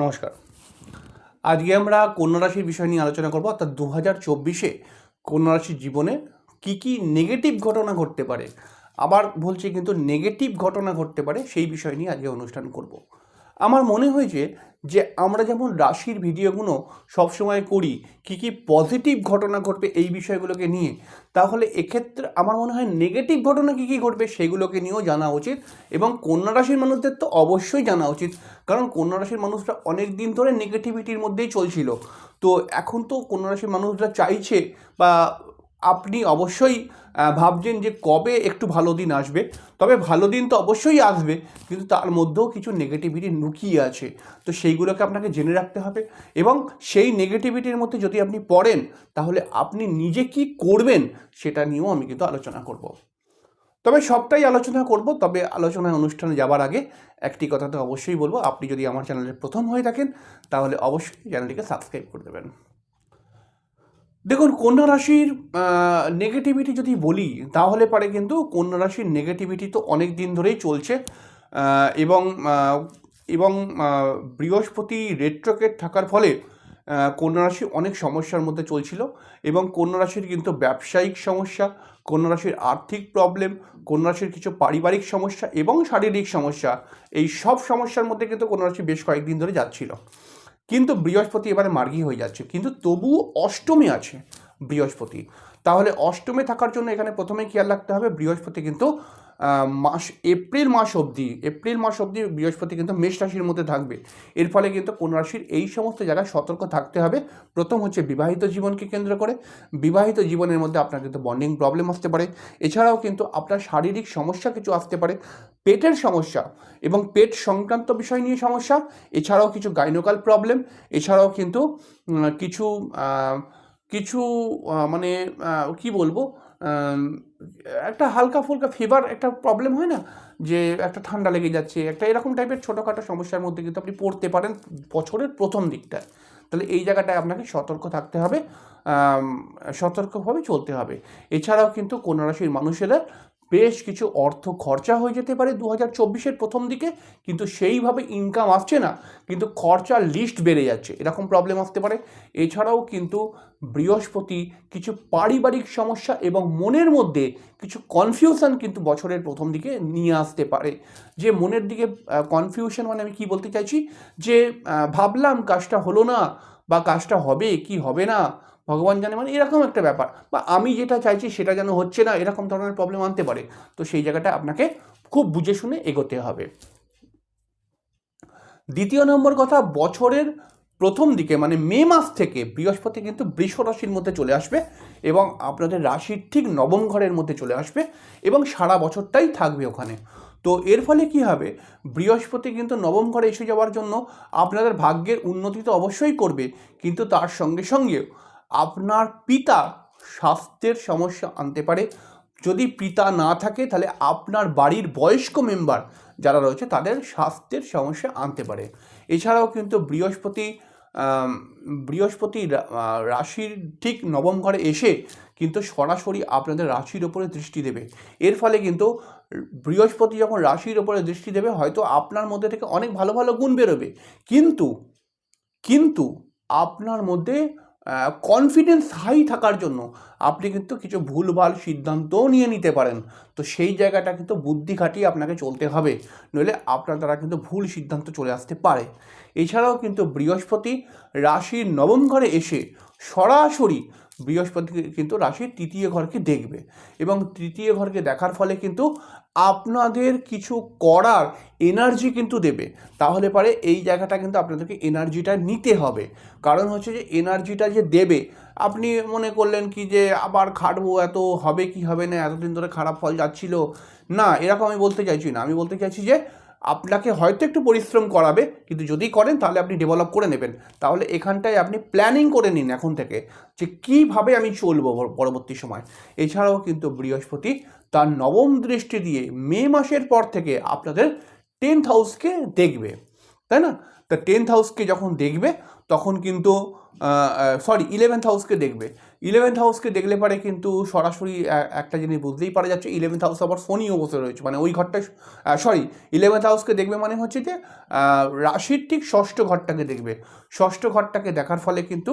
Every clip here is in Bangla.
নমস্কার আজকে আমরা কন্যা রাশির বিষয় নিয়ে আলোচনা করব, অর্থাৎ দু হাজার চব্বিশে কন্যা রাশির জীবনে কী কী নেগেটিভ ঘটনা ঘটতে পারে আবার বলছি কিন্তু নেগেটিভ ঘটনা ঘটতে পারে, সেই বিষয় নিয়ে আজকে অনুষ্ঠান করব। আমার মনে হয়েছে যে আমরা যেমন রাশির ভিডিওগুলো সবসময় করি, কী কী পজিটিভ ঘটনা ঘটবে এই বিষয়গুলোকে নিয়ে, তাহলে এক্ষেত্রে আমার মনে হয় নেগেটিভ ঘটনা কী কী ঘটবে সেগুলোকে নিয়েও জানা উচিত এবং কন্যা রাশির মানুষদের তো অবশ্যই জানা উচিত। কারণ কন্যা রাশির মানুষরা অনেক দিন ধরে নেগেটিভিটির মধ্যেই চলছিল। তো এখন তো কন্যা রাশির মানুষরা চাইছে বা আপনি অবশ্যই ভাবছেন যে কবে একটু ভালো দিন আসবে? তবে ভালো দিন তো অবশ্যই আসবে, কিন্তু তার মধ্যেও কিছু নেগেটিভিটি লুকিয়ে আছে। তো সেইগুলোকে আপনাকে জেনে রাখতে হবে এবং সেই নেগেটিভিটির মধ্যে যদি আপনি পড়েন, তাহলে আপনি নিজে কি করবেন সেটা নিয়েও আমি কিন্তু আলোচনা করব। তবে সবটাই আলোচনা করব, তবে আলোচনায় অনুষ্ঠানে যাবার আগে একটি কথা তো অবশ্যই বলব, আপনি যদি আমার চ্যানেলে প্রথম হয়ে থাকেন, তাহলে অবশ্যই চ্যানেলটিকে সাবস্ক্রাইব করে দেবেন। দেখুন, কন্যা রাশির নেগেটিভিটি যদি বলি, তাহলে পারে কিন্তু কন্যা রাশির নেগেটিভিটি তো অনেক দিন ধরেই চলছে। এবং এবং বৃহস্পতি রেট্রোকেট থাকার ফলে কন্যা রাশি অনেক সমস্যার মধ্যে চলছিল। এবং কন্যা রাশির কিন্তু ব্যবসায়িক সমস্যা, কন্যা রাশির আর্থিক প্রবলেম কন্যা রাশির কিছু পারিবারিক সমস্যা এবং শারীরিক সমস্যা, এই সব সমস্যার মধ্যে কিন্তু কন্যা রাশি বেশ কয়েকদিন ধরে যাচ্ছিল। কিন্তু বৃহস্পতি এবারে মার্গী হয়ে যাচ্ছে। কিন্তু তবু অষ্টমে আছে বৃহস্পতি। তাহলে অষ্টমে থাকার জন্য এখানে প্রথমে খেয়াল রাখতে হবে, বৃহস্পতি কিন্তু মাস, এপ্রিল মাস অবধি, এপ্রিল মাস অবধি বৃহস্পতি কিন্তু মেষ রাশির মধ্যে থাকবে। এর ফলে কিন্তু কোন রাশির এই সমস্ত জায়গায় সতর্ক থাকতে হবে। প্রথম হচ্ছে বিবাহিত জীবনকে কেন্দ্র করে। বিবাহিত জীবনের মধ্যে আপনার কিন্তু বন্ডিং প্রবলেম আসতে পারে। এছাড়াও কিন্তু আপনার শারীরিক সমস্যা কিছু আসতে পারে। পেটের সমস্যা এবং পেট সংক্রান্ত বিষয় নিয়ে সমস্যা। এছাড়াও কিছু গাইনোকাল প্রবলেম এছাড়াও কিন্তু কিছু কিছু মানে কি বলব একটা হালকা ফুলকা ফিভার একটা প্রবলেম হয় না? যে একটা ঠান্ডা লেগে যাচ্ছে, একটা এরকম টাইপের ছোটোখাটো সমস্যার মধ্যে কিন্তু আপনি পড়তে পারেন বছরের প্রথম দিকটায়। তাহলে এই জায়গাটায় আপনাকে সতর্ক থাকতে হবে সতর্কভাবে চলতে হবে। এছাড়াও কিন্তু কন্যা রাশির মানুষেরা বেশ কিছু অর্থ খরচা হয়ে যেতে পারে দু হাজার চব্বিশের প্রথম দিকে, কিন্তু সেইভাবে ইনকাম আসছে না, কিন্তু খরচার লিস্ট বেড়ে যাচ্ছে। এরকম প্রবলেম আসতে পারে। এছাড়াও কিন্তু বৃহস্পতি কিছু পারিবারিক সমস্যা এবং মনের মধ্যে কিছু কনফিউশন কিন্তু বছরের প্রথম দিকে নিয়ে আসতে পারে। যে মনের দিকে কনফিউশন মানে আমি কি বলতে চাইছি? যে ভাবলাম কাজটা হলো না বা কাজটা হবে কি হবে না ভগবান জানে মানে এরকম একটা ব্যাপার। বা আমি যেটা চাইছি সেটা যেন হচ্ছে না, এরকম ধরনের প্রবলেম আনতে পারে। তো সেই জায়গাটা আপনাকে খুব বুঝে শুনে এগোতে হবে। দ্বিতীয় নম্বর কথা, বছরের প্রথম দিকে মানে মে মাস থেকে বৃহস্পতি কিন্তু বৃষ রাশির মধ্যে চলে আসবে এবং আপনাদের রাশির ঠিক নবম ঘরের মধ্যে চলে আসবে এবং সারা বছরটাই থাকবে ওখানে। তো এর ফলে কি হবে? বৃহস্পতি কিন্তু নবম ঘরে এসে যাওয়ার জন্য আপনাদের ভাগ্যের উন্নতি তো অবশ্যই করবে, কিন্তু তার সঙ্গে সঙ্গে আপনার পিতা স্বাস্থ্যের সমস্যা আনতে পারে। যদি পিতা না থাকে, তাহলে আপনার বাড়ির বয়স্ক মেম্বার যারা রয়েছে, তাদের স্বাস্থ্যের সমস্যা আনতে পারে। এছাড়াও কিন্তু বৃহস্পতি বৃহস্পতি রাশির ঠিক নবম ঘরে এসে কিন্তু সরাসরি আপনাদের রাশির ওপরে দৃষ্টি দেবে। এর ফলে কিন্তু বৃহস্পতি যখন রাশির ওপরে দৃষ্টি দেবে, হয়তো আপনার মধ্যে থেকে অনেক ভালো ভালো গুণ বেরোবে। কিন্তু কিন্তু আপনার মধ্যে কনফিডেন্স হাই থাকার জন্য আপনি কিন্তু কিছু ভুলভাল সিদ্ধান্তও নিয়ে নিতে পারেন। তো সেই জায়গাটা কিন্তু বুদ্ধি খাটিয়ে আপনাকে চলতে হবে। নইলে আপনার দ্বারা কিন্তু ভুল সিদ্ধান্ত চলে আসতে পারে। এছাড়াও কিন্তু বৃহস্পতি রাশির নবম ঘরে এসে সরাসরি বৃহস্পতি কিন্তু রাশির তৃতীয় ঘরকে দেখবে এবং তৃতীয় ঘরকে দেখার ফলে কিন্তু আপনাদের কিছু করার এনার্জি কিন্তু দেবে। তাহলে পরে এই জায়গাটা কিন্তু আপনাদেরকে এনার্জিটা নিতে হবে। কারণ হচ্ছে যে এনার্জিটা যে দেবে, আপনি মনে করলেন কি যে আবার খাটবো, এত হবে কি হবে না, এতদিন ধরে খারাপ ফল যাচ্ছিল। না, এরকম আমি বলতে চাইছি না। আমি বলতে চাইছি যে আপনাকে হয়তো একটু পরিশ্রম করাবে, কিন্তু যদি করেন তাহলে আপনি ডেভেলপ করে নেবেন। তাহলে এখানটায় আপনি প্ল্যানিং করে নিন এখন থেকে যে কীভাবে আমি চলবো পরবর্তী সময়। এছাড়াও কিন্তু বৃহস্পতি তার নবম দৃষ্টি দিয়ে মে মাসের পর থেকে আপনাদের টেন্থ হাউসকে দেখবে। তাই না? তা টেন্থ হাউসকে যখন দেখবে, তখন কিন্তু সরি ইলেভেন্থ হাউসকে দেখবে। ইলেভেন্থ হাউসকে দেখলে পারে কিন্তু সরাসরি একটা জিনিস বুঝতেই পারা যাচ্ছে ইলেভেন্থ হাউস আবার শনিও বসে রয়েছে। মানে ওই ঘরটা সরি ইলেভেন্থ হাউসকে দেখবে মানে হচ্ছে যে রাশির ঠিক ষষ্ঠ ঘরটাকে দেখবে। ষষ্ঠ ঘরটাকে দেখার ফলে কিন্তু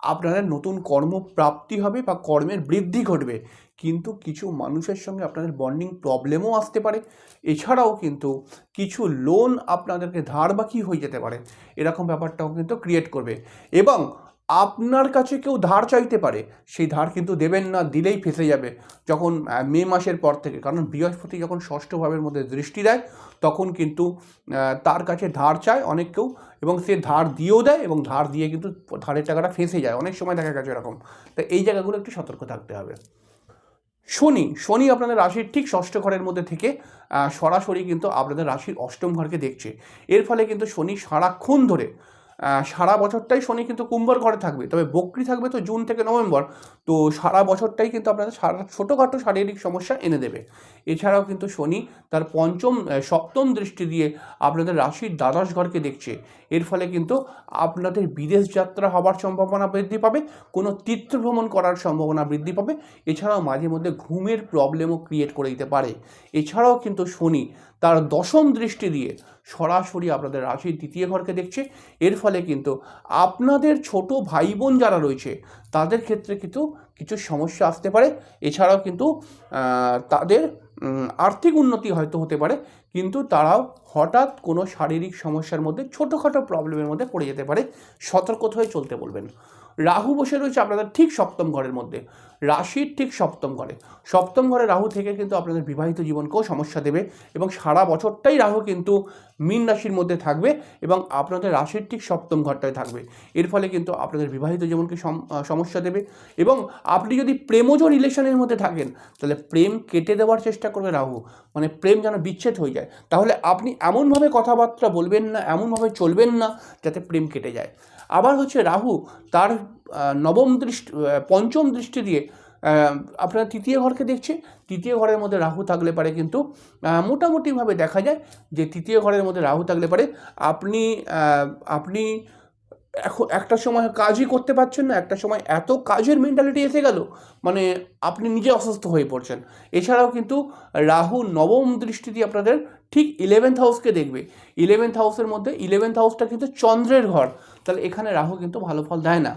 আপনাদের নতুন কর্মপ্রাপ্তি হবে বা কর্মের বৃদ্ধি ঘটবে। কিন্তু কিছু মানুষের সঙ্গে আপনাদের বন্ডিং প্রবলেমও আসতে পারে। এছাড়াও কিন্তু কিছু লোন আপনাদেরকে ধার বাকি হয়ে যেতে পারে। এরকম ব্যাপারটাও কিন্তু ক্রিয়েট করবে। এবং আপনার কাছে কেউ ধার চাইতে পারে, সেই ধার কিন্তু দেবেন না, দিলেই ফেসে যাবে। যখন মে মাসের পর থেকে, কারণ বৃহস্পতি যখন ষষ্ঠ ভাবের মধ্যে দৃষ্টি দেয়, তখন কিন্তু তার কাছে ধার চায় অনেক কেউ এবং সে ধার দিয়েও দেয় এবং ধার দিয়ে কিন্তু ধারের টাকাটা ফেসে যায়। অনেক সময় দেখা গেছে এরকম। তো এই জায়গাগুলো একটু সতর্ক থাকতে হবে। শনি শনি আপনাদের রাশির ঠিক ষষ্ঠ ঘরের মধ্যে থেকে সরাসরি কিন্তু আপনাদের রাশির অষ্টম ঘরকে দেখছে। এর ফলে কিন্তু শনি সারাক্ষণ ধরে সারা বছরটাই শনি কিন্তু কুম্ভর ঘরে থাকবে। তবে বকরি থাকবে তো জুন থেকে নভেম্বর। তো সারা বছরটাই কিন্তু আপনাদের সারা ছোটোখাটো শারীরিক সমস্যা এনে দেবে। এছাড়াও কিন্তু শনি তার পঞ্চম সপ্তম দৃষ্টি দিয়ে আপনাদের রাশির দ্বাদশ ঘরকে দেখছে। এর ফলে কিন্তু আপনাদের বিদেশ যাত্রা হবার সম্ভাবনা বৃদ্ধি পাবে, কোনো তীর্থ ভ্রমণ করার সম্ভাবনা বৃদ্ধি পাবে। এছাড়াও মাঝে মধ্যে ঘুমের প্রবলেমও ক্রিয়েট করে দিতে পারে। এছাড়াও কিন্তু শনি তার দশম দৃষ্টি দিয়ে সরাসরি আপনাদের রাশির দ্বিতীয় ঘরকে দেখছে। এর ফলে কিন্তু আপনাদের ছোট ভাই বোন যারা রয়েছে, তাদের ক্ষেত্রে কিন্তু কিছু সমস্যা আসতে পারে। এছাড়াও কিন্তু তাদের আর্থিক উন্নতি হয়তো হতে পারে। কিন্তু তারাও হঠাৎ কোনো শারীরিক সমস্যার মধ্যে ছোটোখাটো প্রবলেমের মধ্যে পড়ে যেতে পারে। সতর্ক হয়ে চলতে বলবেন। রাহু বসে রয়েছে আপনাদের ঠিক সপ্তম ঘরের মধ্যে। রাশির ঠিক সপ্তম ঘরে। সপ্তম ঘরে রাহু থেকে কিন্তু আপনাদের বিবাহিত জীবনকেও সমস্যা দেবে এবং সারা বছরটাই রাহু কিন্তু মীন রাশির মধ্যে থাকবে এবং আপনাদের রাশির ঠিক সপ্তম ঘরটায় থাকবে। এর ফলে কিন্তু আপনাদের বিবাহিত জীবনকে সম- সমস্যা দেবে এবং আপনি যদি প্রেমজ রিলেশনের মধ্যে থাকেন, তাহলে প্রেম কেটে দেওয়ার চেষ্টা করবে রাহু। মানে প্রেম যেন বিচ্ছেদ হয়ে যায়। তাহলে আপনি এমনভাবে কথাবার্তা বলবেন না, এমনভাবে চলবেন না, যাতে প্রেম কেটে যায়। আবার হচ্ছে রাহু তার নবম দৃষ্টি পঞ্চম দৃষ্টি দিয়ে আপনার তৃতীয় ঘরকে দেখছে তৃতীয় ঘরের মধ্যে রাহু থাকলে পারে কিন্তু মোটামুটিভাবে দেখা যায় যে তৃতীয় ঘরের মধ্যে রাহু থাকলে পারে, আপনি আপনি এখন একটা সময় কাজই করতে পারছেন না, একটা সময় এত কাজের মেন্টালিটি এসে গেল মানে আপনি নিজে অসুস্থ হয়ে পড়ছেন। এছাড়াও কিন্তু রাহু নবম দৃষ্টি দিয়ে আপনাদের ঠিক ইলেভেন্থ হাউসকে দেখবে। ইলেভেন্থ হাউসের মধ্যে ইলেভেন্থ হাউসটা কিন্তু চন্দ্রের ঘর। তাহলে এখানে রাহু কিন্তু ভালো ফল দেয় না।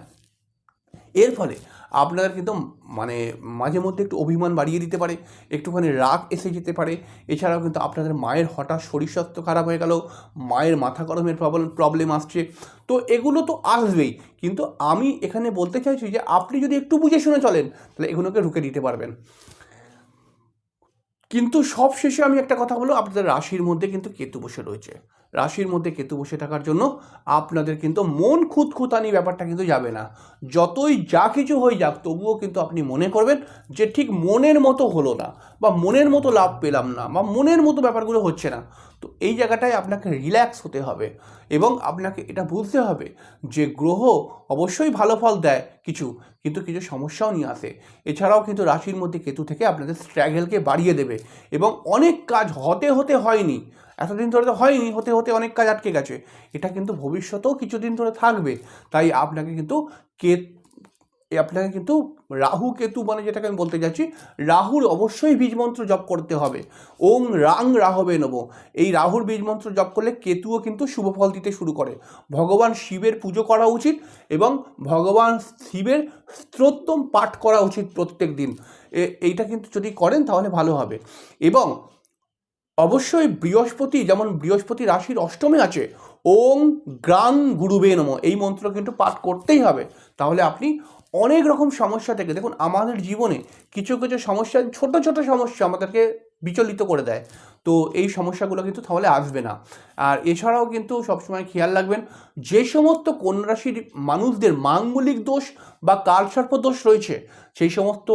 এর ফলে আপনাদের কিন্তু মানে মাঝে মধ্যে একটু অভিমান বাড়িয়ে দিতে পারে, একটুখানি রাগ এসে যেতে পারে। এছাড়াও কিন্তু আপনাদের মায়ের হঠাৎ শরীর স্বাস্থ্য খারাপ হয়ে গেল, মায়ের মাথা গরমের প্রবলেম প্রবলেম আসছে। তো এগুলো তো আসবেই, কিন্তু আমি এখানে বলতে চাইছি যে আপনি যদি একটু বুঝে শুনে চলেন, তাহলে এগুলোকে রুখে দিতে পারবেন। কিন্তু সব শেষে আমি একটা কথা বলব, আপনাদের রাশির মধ্যে কিন্তু কেতু বসে রয়েছে। রাশির মধ্যে কেতু বসে থাকার জন্য আপনাদের কিন্তু মন খুঁতখুতানি ব্যাপারটা কিন্তু যাবে না। যতই যা কিছু হয়ে যাক, তবুও কিন্তু আপনি মনে করবেন যে ঠিক মনের মতো হলো না বা মনের মতো লাভ পেলাম না বা মনের মতো ব্যাপারগুলো হচ্ছে না। তো এই জায়গাটায় আপনাকে রিল্যাক্স হতে হবে এবং আপনাকে এটা বুঝতে হবে যে গ্রহ অবশ্যই ভালো ফল দেয় কিছু কিন্তু কিছু সমস্যাও নিয়ে আসে। এছাড়াও কিন্তু রাশির মধ্যে কেতু থেকে আপনাদের স্ট্রাগেলকে বাড়িয়ে দেবে এবং অনেক কাজ হতে হতে হয়নি। এতদিন ধরে তো হয়নি, হতে হতে অনেক কাজ আটকে গেছে। এটা কিন্তু ভবিষ্যতেও কিছুদিন ধরে থাকবে। তাই আপনাকে কিন্তু কে এ আপনাকে কিন্তু রাহু কেতু মানে যেটাকে আমি বলতে যাচ্ছি, রাহুর অবশ্যই বীজমন্ত্র জপ করতে হবে। ওং রাং রাহবে নেব এই রাহুর বীজমন্ত্র জপ করলে কেতুও কিন্তু শুভ ফল দিতে শুরু করে। ভগবান শিবের পুজো করা উচিত এবং ভগবান শিবের স্তোত্তম পাঠ করা উচিত প্রত্যেক দিন। এইটা কিন্তু যদি করেন তাহলে ভালো হবে। এবং অবশ্যই বৃহস্পতি, যেমন বৃহস্পতি রাশির অষ্টমে আছে ওং গ্রাং গুরুবে নম। এই মন্ত্র কিন্তু পাঠ করতেই হবে। তাহলে আপনি অনেক রকম সমস্যা থেকে, দেখুন, আমাদের জীবনে কিছু কিছু সমস্যা, ছোট ছোট সমস্যা আমাদেরকে বিচলিত করে দেয়। তো এই সমস্যাগুলো কিন্তু তাহলে আসবে না। আর এছাড়াও কিন্তু সবসময় খেয়াল রাখবেন, যে সমস্ত কন্যা রাশির মানুষদের মাঙ্গলিক দোষ বা কালসর্প দোষ রয়েছে, সেই সমস্ত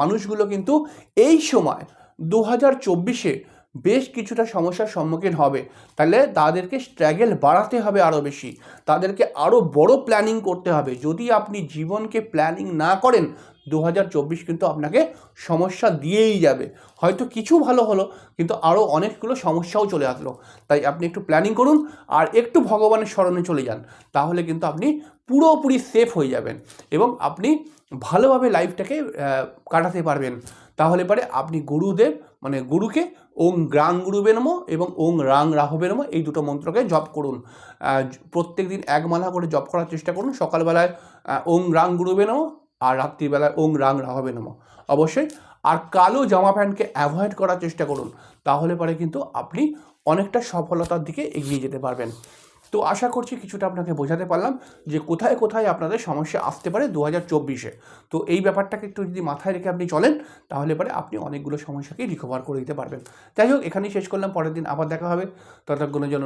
মানুষগুলো কিন্তু এই সময় দু হাজার চব্বিশে বেশ কিছুটা সমস্যার সম্মুখীন হবে। তাহলে তাদেরকে স্ট্রাগেল বাড়াতে হবে আরও বেশি। তাদেরকে আরও বড় প্ল্যানিং করতে হবে। যদি আপনি জীবনকে প্ল্যানিং না করেন দু হাজার চব্বিশ কিন্তু আপনাকে সমস্যা দিয়েই যাবে। হয়তো কিছু ভালো হলো, কিন্তু আরও অনেকগুলো সমস্যাও চলে আসলো। তাই আপনি একটু প্ল্যানিং করুন আর একটু ভগবানের স্মরণে চলে যান, তাহলে কিন্তু আপনি পুরোপুরি সেফ হয়ে যাবেন এবং আপনি ভালোভাবে লাইফটাকে কাটাতে পারবেন। তাহলে পরে আপনি গুরুদেব মানে গুরুকে ওং গ্রাং গুরুবে নমো এবং ওং রাং রাহবে নমো এই দুটো মন্ত্রকে জপ করুন। প্রত্যেক দিন এক মালা করে জপ করার চেষ্টা করুন। সকালবেলায় ওং রাং গুরুবে নমো আর রাত্রিবেলায় ওং রাং রাহবে নমো। অবশ্যই, আর কালো জামা প্যান্টকে অ্যাভয়েড করার চেষ্টা করুন, তাহলে পরে কিন্তু আপনি অনেকটা সফলতার দিকে এগিয়ে যেতে পারবেন। তো আশা করছি কিছুটা আপনাকে বোঝাতে পারলাম যে কোথায় কোথায় আপনাদের সমস্যা আসতে পারে দু হাজার চব্বিশে। তো এই ব্যাপারটাকে একটু যদি মাথায় রেখে আপনি চলেন, তাহলে পরে আপনি অনেকগুলো সমস্যাকে রিকভার করে দিতে পারবেন। যাই হোক, এখানেই শেষ করলাম, পরের দিন আবার দেখা হবে। ততক্ষণের জন্য